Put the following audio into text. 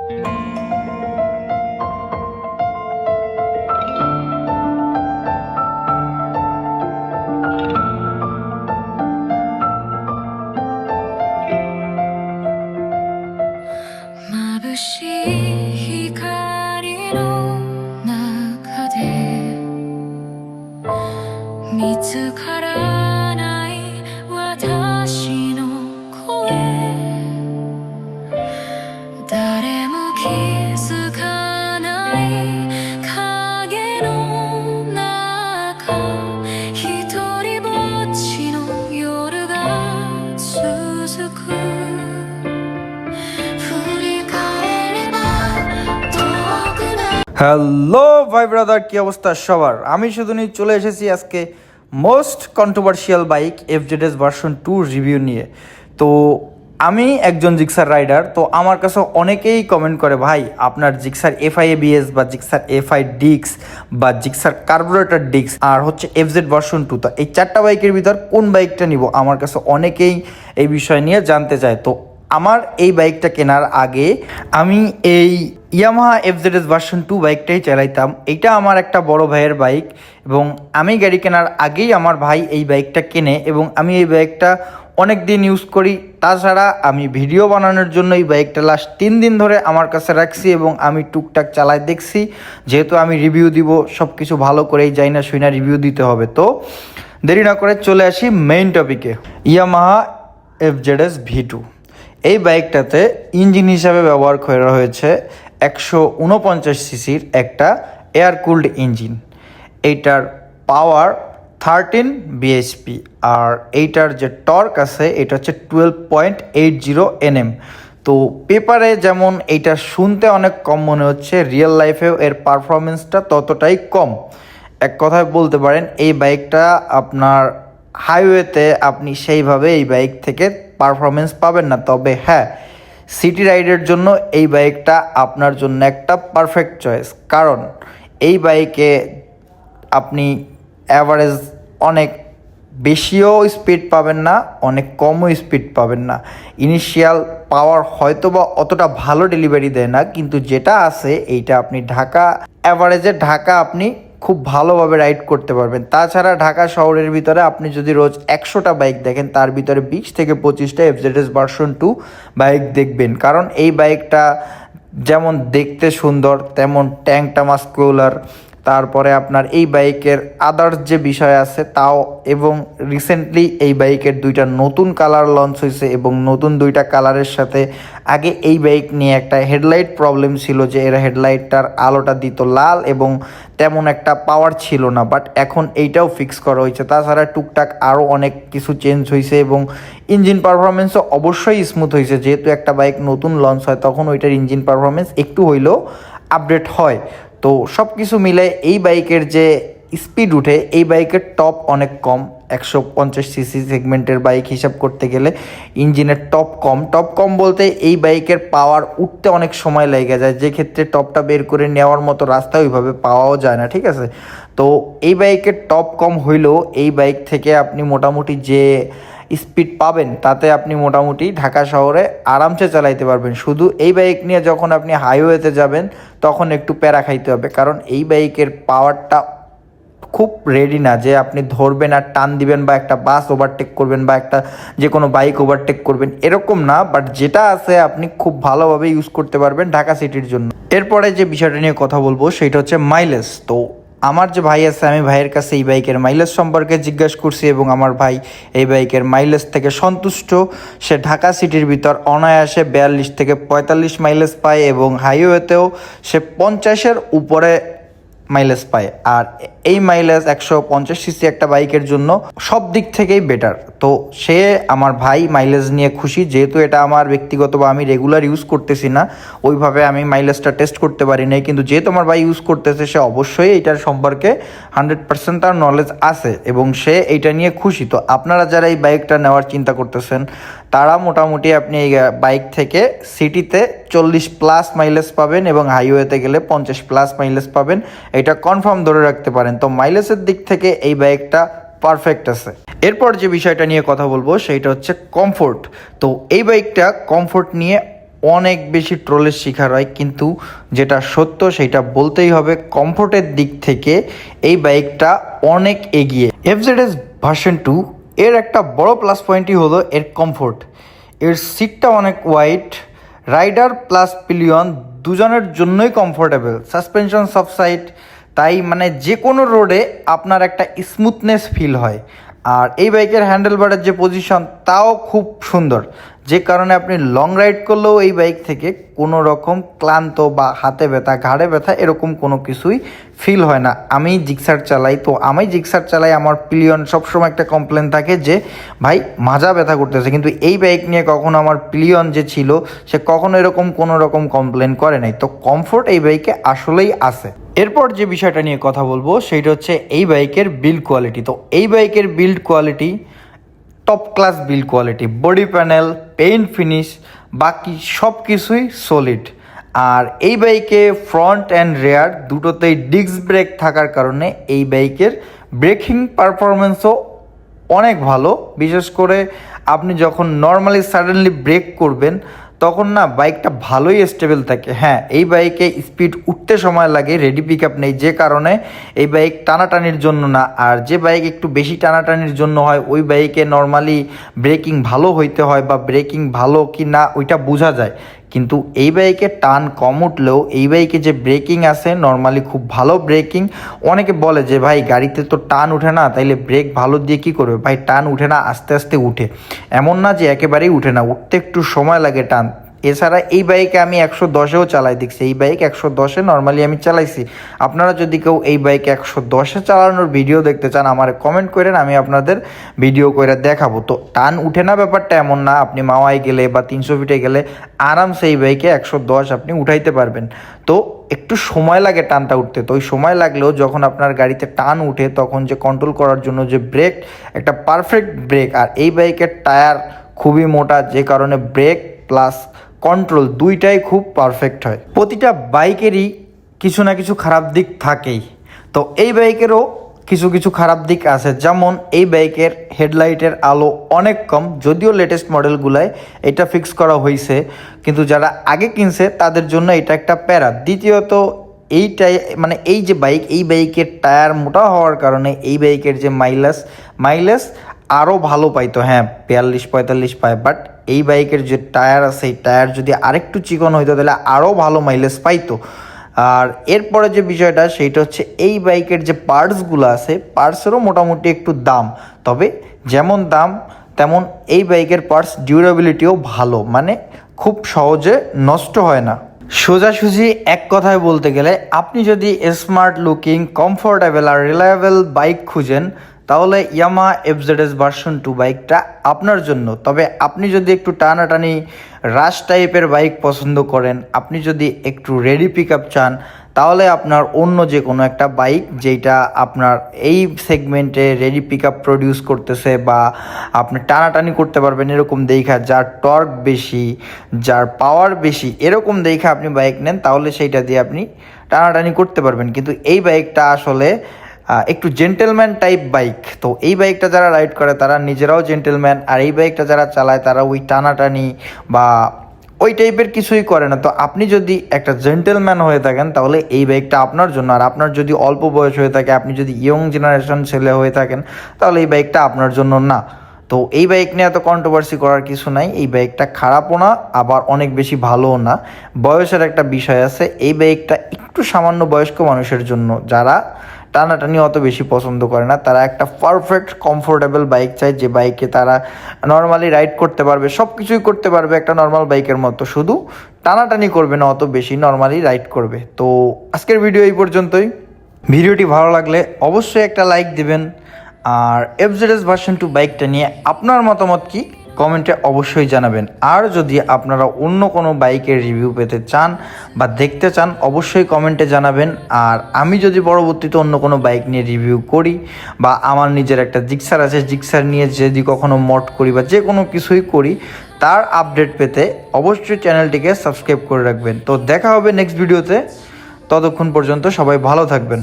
眩しい光の中で見つかる hello ভাই brother কি অবস্থা সবার? আমি শুধু নিয়ে চলে এসেছি আজকে most controversial bike FZS version two review নিয়ে। তো আমি একজন জিক্সার রাইডার তো আমার কাছে অনেকেই কমেন্ট করে, ভাই, আপনার জিক্সার এফআই এবিএস বা জিক্সার এফআই ডিক্স বা জিক্সার কার্বোরেটর ডিক্স আর হচ্ছে এফজেড ভার্সন টু তো এই চারটা বাইকের ভিতর কোন বাইকটা নিব? আমার কাছে অনেকেই এই বিষয় নিয়ে জানতে চায়। তো আমার এই বাইকটা কেনার আগে আমি এই ইয়ামাহা এফজেডএস ভার্সন টু বাইকটাই চালাইতাম। এইটা আমার একটা বড় ভাইয়ের বাইক এবং আমি গাড়ি কেনার আগেই আমার ভাই এই বাইকটা কেনে এবং আমি এই বাইকটা অনেক দিন ইউজ করি। তাছাড়া আমি ভিডিও বানানোর জন্য এই বাইকটা লাস্ট তিন দিন ধরে আমার কাছে রাখছি এবং আমি টুকটাক চালায় দেখছি। যেহেতু আমি রিভিউ দিব সব কিছু ভালো করেই যাই না শুই না রিভিউ দিতে হবে। তো দেরি না করে চলে আসি মেইন টপিকে ইয়ামাহা এফজেডএস ভি টু এই বাইকটাতে ইঞ্জিন হিসাবে ব্যবহার করা হয়েছে একশো উনপঞ্চাশ সিসির একটা এয়ার কুলড ইঞ্জিন। এইটার পাওয়ার থার্টিন বিএসপি আর এইটার যে টর্ক আছে, এটা হচ্ছে twelve point eight zero Nm. তো পেপারে যেমন এইটা শুনতে অনেক কম মনে হচ্ছে, রিয়েল লাইফেও এর পারফরমেন্সটা ততটাই কম। এক কথায় বলতে পারেন, এই বাইকটা আপনার হাইওয়েতে আপনি সেইভাবে এই বাইক থেকে পারফরমেন্স পাবেন না। তবে হ্যাঁ সিটি রাইডের জন্য এই বাইকটা আপনার জন্য একটা পারফেক্ট চয়েস কারণ এই বাইকে আপনি অ্যাভারেজ অনেক বেশিও স্পিড পাবেন না, অনেক কমও স্পিড পাবেন না। ইনিশিয়াল পাওয়ার হয়তো বা অতটা ভালো ডেলিভারি দেয় না, কিন্তু যেটা আছে এইটা আপনি ঢাকা অ্যাভারেজে ঢাকা আপনি খুব ভালোভাবে রাইড করতে পারবেন। তাছাড়া ঢাকা শহরের ভিতরে আপনি যদি রোজ একশোটা বাইক দেখেন, তার ভিতরে বিশ থেকে পঁচিশটা এফজেডএস ভার্সন টু বাইক দেখবেন। কারণ এই বাইকটা যেমন দেখতে সুন্দর, তেমন ট্যাঙ্কটা মাস্কুলার তারপরে আপনার এই বাইকের আদার্স যে বিষয় আছে তাও এবং রিসেন্টলি এই বাইকের দুইটা নতুন কালার লঞ্চ হয়েছে এবং নতুন দুইটা কালারের সাথে আগে এই বাইক নিয়ে একটা হেডলাইট প্রবলেম ছিল যে এরা হেডলাইটটার আলোটা দিত লাল এবং তেমন একটা পাওয়ার ছিল না বাট এখন এইটাও ফিক্স করা হয়েছে। তাছাড়া টুকটাক আরও অনেক কিছু চেঞ্জ হয়েছে এবং ইঞ্জিন পারফরমেন্সও অবশ্যই স্মুথ হয়েছে। যেহেতু একটা বাইক নতুন লঞ্চ হয়, তখন ওইটার ইঞ্জিন পারফরমেন্স একটু হইলেও আপডেট হয়। তো সব কিছু মিলে এই বাইকের যে স্পিড উঠে, এই বাইকের টপ অনেক কম। একশো পঞ্চাশ সিসি সেগমেন্টের বাইক হিসাব করতে গেলে ইঞ্জিনের টপ কম। টপ কম বলতে এই বাইকের পাওয়ার উঠতে অনেক সময় লেগে যায়। যে ক্ষেত্রে টপটা বের করে নেওয়ার মতো রাস্তা ওইভাবে পাওয়াও যায় না, ঠিক আছে? তো এই বাইকের টপ কম হইলেও এই বাইক থেকে আপনি মোটামুটি যে স্পিড পাবেন, তাতে আপনি মোটামুটি ঢাকা শহরে আরামসে চালাইতে পারবেন। শুধু এই বাইক নিয়ে যখন আপনি হাইওয়েতে যাবেন, তখন একটু প্যারা খাইতে হবে, কারণ এই বাইকের পাওয়ারটা খুব রেডি না, যে আপনি ধরবেন আর টান দিবেন বা একটা বাস ওভারটেক করবেন বা একটা যে কোনো বাইক ওভারটেক করবেন, এরকম না বাট যেটা আছে আপনি খুব ভালোভাবে ইউজ করতে পারবেন ঢাকা সিটির জন্য। এরপরে যে বিষয়টা নিয়ে কথা বলব, সেটা হচ্ছে মাইলেজ তো আমার যে ভাই আছে, আমি ভাইয়ের কাছে এই বাইকের মাইলেজ সম্পর্কে জিজ্ঞেস করছি এবং আমার ভাই এই বাইকের মাইলেজ থেকে সন্তুষ্ট। সে ঢাকা সিটির ভিতর অনায়াসে বিয়াল্লিশ থেকে পঁয়তাল্লিশ মাইলেজ পায় এবং হাইওয়েতেও সে পঞ্চাশের উপরে মাইলেজ পায়। আর এই মাইলেজ একশো পঞ্চাশ সিসি একটা বাইকের জন্য সব দিক থেকেই বেটার তো সে আমার ভাই মাইলেজ নিয়ে খুশি, যেহেতু এটা আমার ব্যক্তিগত বা আমি রেগুলার ইউজ করতেছি না, ওইভাবে আমি মাইলেজটা টেস্ট করতে পারি নাই। কিন্তু যেহেতু আমার ভাই ইউজ করতেছে, সে অবশ্যই এইটার সম্পর্কে হান্ড্রেড পার্সেন্ট তার নলেজ আছে এবং সে এইটা নিয়ে খুশি। তো আপনারা যারা এই বাইকটা নেওয়ার চিন্তা করতেছেন, তারা মোটামুটি আপনি এই বাইক থেকে সিটিতে চল্লিশ প্লাস মাইলেজ পাবেন এবং হাইওয়েতে গেলে পঞ্চাশ প্লাস মাইলেজ পাবেন। এটা কনফার্ম ধরে রাখতে পারেন। তো মাইলেজের দিক থেকে এই বাইকটা পারফেক্ট আছে। এরপর যে বিষয়টা নিয়ে কথা বলব, সেইটা হচ্ছে কমফোর্ট তো এই বাইকটা কমফোর্ট নিয়ে অনেক বেশি ট্রোলের শিকার হয়, কিন্তু যেটা সত্য সেটা বলতেই হবে কমফোর্টের দিক থেকে এই বাইকটা অনেক এগিয়ে। এফজেডএস ভার্সন টু এর একটা বড় প্লাস পয়েন্টই হলো এর কমফোর্ট এর সিটটা অনেক ওয়াইড রাইডার প্লাস পিলিয়ন দুজনের জন্যই কমফোর্টেবল সাসপেনশন সাইড তাই মানে যে কোনো রোডে আপনার একটা স্মুথনেস ফিল হয়। আর এই বাইকের হ্যান্ডেল বারের যে পজিশন তাও খুব সুন্দর। যে কারণে আপনি লং রাইড করলেও এই বাইক থেকে কোনো রকম ক্লান্ত বা হাতে ব্যথা, ঘাড়ে ব্যথা এরকম কোনো কিছুই ফিল হয় না। আমি জিক্সার চালাই, তো আমি জিক্সার চালাই, আমার পিলিয়ন সবসময় একটা কমপ্লেন থাকে যে, ভাই, মাজা ব্যথা করতেছে। কিন্তু এই বাইক নিয়ে কখনো আমার পিলিয়ন যে ছিল, সে কখনো এরকম কোনো রকম কমপ্লেন করে নাই। তো কমফোর্ট এই বাইকে আসলেই আছে। এরপর যে বিষয়টা নিয়ে কথা বলব, সেইটা হচ্ছে এই বাইকের বিল্ড কোয়ালিটি তো এই বাইকের build quality top class build quality body panel paint finish বাকি সব কিছুই সলিড আর এই বাইকে ফ্রন্ট অ্যান্ড রেয়ার দুটোতেই ডিস্ক ব্রেক থাকার কারণে এই বাইকের ব্রেকিং পারফরমেন্সও অনেক ভালো। বিশেষ করে আপনি যখন নর্মালি সাডেনলি ব্রেক করবেন তখন না বাইকটা ভালোই স্টেবল থাকে। হ্যাঁ এই বাইকে স্পিড উঠতে সময় লাগে রেডি পিক আপ নেই যে কারণে এই বাইক টানাটানির জন্য না। আর যে বাইক একটু বেশি টানাটানির জন্য হয়, ওই বাইকে নর্মালি ব্রেকিং ভালো হইতে হয় বা ব্রেকিং ভালো কি না ওইটা বোঝা যায়। কিন্তু এই বাইকে টান কম উঠলেও এই বাইকে যে ব্রেকিং আছে নর্মালি খুব ভালো ব্রেকিং অনেকে বলে যে, ভাই, গাড়িতে তো টান উঠে না, তাইলে ব্রেক ভালো দিয়ে কী করবে? ভাই, টান উঠে না, আস্তে আস্তে উঠে। এমন না যে একেবারেই উঠে না, উঠতে একটু সময় লাগে টান এছাড়া এই বাইকে আমি একশো দশেও চালাই দেখছি। এই বাইক একশো দশে নর্মালি আমি চালাইছি। আপনারা যদি কেউ এই বাইক একশো দশে চালানোর ভিডিও দেখতে চান, আমার কমেন্ট করেন, আমি আপনাদের ভিডিও করে দেখাবো। তো টান উঠে না ব্যাপারটা এমন না, আপনি মাওয়ায় গেলে বা তিনশো ফিটে গেলে আরামসে এই বাইকে একশো দশ আপনি উঠাইতে পারবেন। তো একটু সময় লাগে টানটা উঠতে। তো ওই সময় লাগলেও যখন আপনার গাড়িতে টান উঠে, তখন যে কন্ট্রোল করার জন্য যে ব্রেক একটা পারফেক্ট ব্রেক আর এই বাইকের টায়ার খুবই মোটা, যে কারণে ব্রেক প্লাস কন্ট্রোল দুইটাই খুব পারফেক্ট হয়। প্রতিটা বাইকেরই কিছু না কিছু খারাপ দিক থাকেই। তো এই বাইকেরও কিছু কিছু খারাপ দিক আছে। যেমন এই বাইকের হেডলাইটের আলো অনেক কম, যদিও লেটেস্ট মডেলগুলায় এটা ফিক্স করা হয়েছে কিন্তু যারা আগে কিনছে, তাদের জন্য এটা একটা প্যারা। দ্বিতীয়ত এই এইটাই মানে এই যে বাইক, এই বাইকের টায়ার মোটা হওয়ার কারণে এই বাইকের যে মাইলেজ মাইলেজ আরও ভালো পাইতো হ্যাঁ বিয়াল্লিশ, পঁয়তাল্লিশ পায় বাট এই বাইকের যে টায়ার আছে, এই টায়ার যদি আরেকটু চিকন হইতো, তাহলে আরও ভালো মাইলেজ পাইতো। আর এরপরে যে বিষয়টা, সেইটা হচ্ছে এই বাইকের যে পার্টসগুলো আছে পার্টসেরও মোটামুটি একটু দাম। তবে যেমন দাম, তেমন এই বাইকের পার্টস ডিউরেবিলিটিও ভালো মানে খুব সহজে নষ্ট হয় না। সোজাসুজি এক কথায় বলতে গেলে, আপনি যদি স্মার্ট লুকিং কমফোর্টেবল আর রিলায়েবল বাইক খুঁজেন তাহলে ইয়ামা এফজেডএস ভার্সন টু বাইকটা আপনার জন্য। তবে আপনি যদি একটু টানাটানি রাশ টাইপের বাইক পছন্দ করেন, আপনি যদি একটু রেডি পিক আপ চান, তাহলে আপনার অন্য যে কোনো একটা বাইক যেটা আপনার এই সেগমেন্টে রেডি পিক আপ প্রডিউস করতেছে বা আপনি টানাটানি করতে পারবেন এরকম দেখা, যার টর্ক বেশি, যার পাওয়ার বেশি, এরকম দেখা আপনি বাইক নেন, তাহলে সেইটা দিয়ে আপনি টানাটানি করতে পারবেন। কিন্তু এই বাইকটা আসলে একটু জেন্টেলম্যান টাইপ বাইক তো এই বাইকটা যারা রাইড করে, তারা নিজেরাও জেন্টেলম্যান আর এই বাইকটা যারা চালায়, তারা ওই টানাটানি বা ওই টাইপের কিছুই করে না। তো আপনি যদি একটা জেন্টেলম্যান হয়ে থাকেন, তাহলে এই বাইকটা আপনার জন্য। আর আপনার যদি অল্প বয়স হয়ে থাকে, আপনি যদি ইয়ং জেনারেশন ছেলে হয়ে থাকেন, তাহলে এই বাইকটা আপনার জন্য না। তো এই বাইক নিয়ে এত কন্ট্রোভার্সি করার কিছু নাই। এই বাইকটা খারাপও না, আবার অনেক বেশি ভালোও না। বয়সের একটা বিষয় আছে। এই বাইকটা একটু সামান্য বয়স্ক মানুষের জন্য। যারা টানাটানি অত বেশি পছন্দ করে না। তারা একটা পারফেক্ট কমফোর্টেবল বাইক চায়, যে বাইকে তারা নর্মালি রাইড করতে পারবে সব কিছুই করতে পারবে একটা নর্মাল বাইকের মতো। শুধু টানাটানি করবে না, অত বেশি নর্মালি রাইড করবে। তো আজকের ভিডিও এই পর্যন্তই। ভিডিওটি ভালো লাগলে অবশ্যই একটা লাইক দেবেন। আর এফজেডএস ভার্সন টু বাইকটা নিয়ে আপনার মতামত কি? কমেন্টে অবশ্যই জানাবেন। আর যদি আপনারা অন্য কোনো বাইকের রিভিউ পেতে চান বা দেখতে চান, অবশ্যই কমেন্টে জানাবেন। আর আমি যদি পরবর্তীতে অন্য কোনো বাইক নিয়ে রিভিউ করি বা আমার নিজের একটা জিক্সার আছে, জিক্সার নিয়ে যদি কখনো মট করি বা যে কোনো কিছুই করি, তার আপডেট পেতে অবশ্যই চ্যানেলটিকে সাবস্ক্রাইব করে রাখবেন। তো দেখা হবে নেক্সট ভিডিওতে। ততক্ষণ পর্যন্ত সবাই ভালো থাকবেন।